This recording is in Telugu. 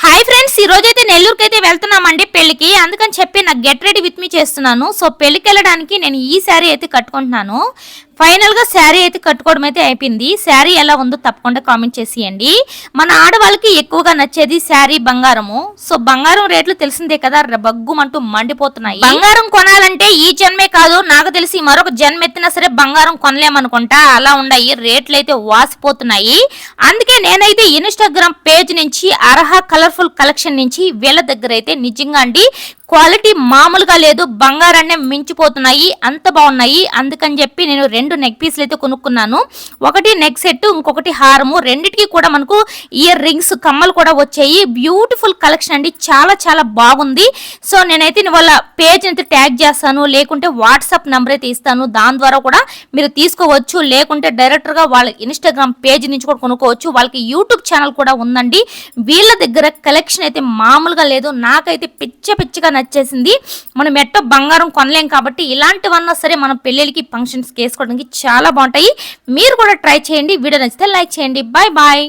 హాయ్ ఫ్రెండ్స్ ఈ రోజు అయితే నెల్లూరుకి అయితే వెళ్తున్నామండి పెళ్ళికి అందుకని చెప్పి నాకు గెట్ రెడీ విత్ మీ చేస్తున్నాను. సో పెళ్ళికి వెళ్ళడానికి నేను ఈ శారీ అయితే కట్టుకుంటున్నాను. ఫైనల్గా శారీ అయితే కట్టుకోవడం అయితే అయిపోయింది. శారీ ఎలా ఉందో తప్పకుండా కామెంట్ చేసేయండి. మన ఆడవాళ్ళకి ఎక్కువగా నచ్చేది శారీ బంగారము. సో బంగారం రేట్లు తెలిసిందే కదా ర- బగ్గుమంటూ మండిపోతున్నాయి. బంగారం కొనాలంటే ఈ జన్మే కాదు నాకు తెలిసి మరొక జన్మ ఎత్తినా సరే బంగారం కొనలేమనుకుంటా. అలా ఉన్నాయి రేట్లు అయితే వాసిపోతున్నాయి. అందుకే అయితే ఇన్స్టాగ్రామ్ పేజ్ నుంచి అర్హ కలర్ఫుల్ కలెక్షన్ నుంచి వీళ్ళ దగ్గర అయితే నిజంగా అండి క్వాలిటీ మామూలుగా లేదు బంగారాన్నే మించిపోతున్నాయి అంత బాగున్నాయి. అందుకని చెప్పి నేను రెండు నెక్ పీస్లు అయితే కొనుక్కున్నాను. ఒకటి నెక్ సెట్ ఇంకొకటి హారము. రెండిటికి కూడా మనకు ఇయర్ రింగ్స్ కమ్మలు కూడా వచ్చాయి. బ్యూటిఫుల్ కలెక్షన్ అండి. చాలా చాలా బాగుంది. సో నేనైతే వాళ్ళ పేజ్ అయితే ట్యాగ్ చేస్తాను. లేకుంటే వాట్సాప్ నెంబర్ అయితే ఇస్తాను. దాని ద్వారా కూడా మీరు తీసుకోవచ్చు. లేకుంటే డైరెక్ట్గా వాళ్ళ ఇన్స్టాగ్రామ్ పేజ్ నుంచి కూడా కొనుక్కోవచ్చు. వాళ్ళకి యూట్యూబ్ ఛానల్ కూడా ఉందండి. వీళ్ళ దగ్గర కలెక్షన్ అయితే మామూలుగా లేదు. నాకైతే పిచ్చ పిచ్చిగా నచ్చేసింది. మనం ఎట్టో బంగారం కొనలేం కాబట్టి ఇలాంటివన్నా సరే మనం పెళ్ళిళ్ళకి ఫంక్షన్స్కి వేసుకోవడానికి చాలా బాగుంటాయి. మీరు కూడా ట్రై చేయండి. వీడియో నచ్చితే లైక్ చేయండి. Bye bye.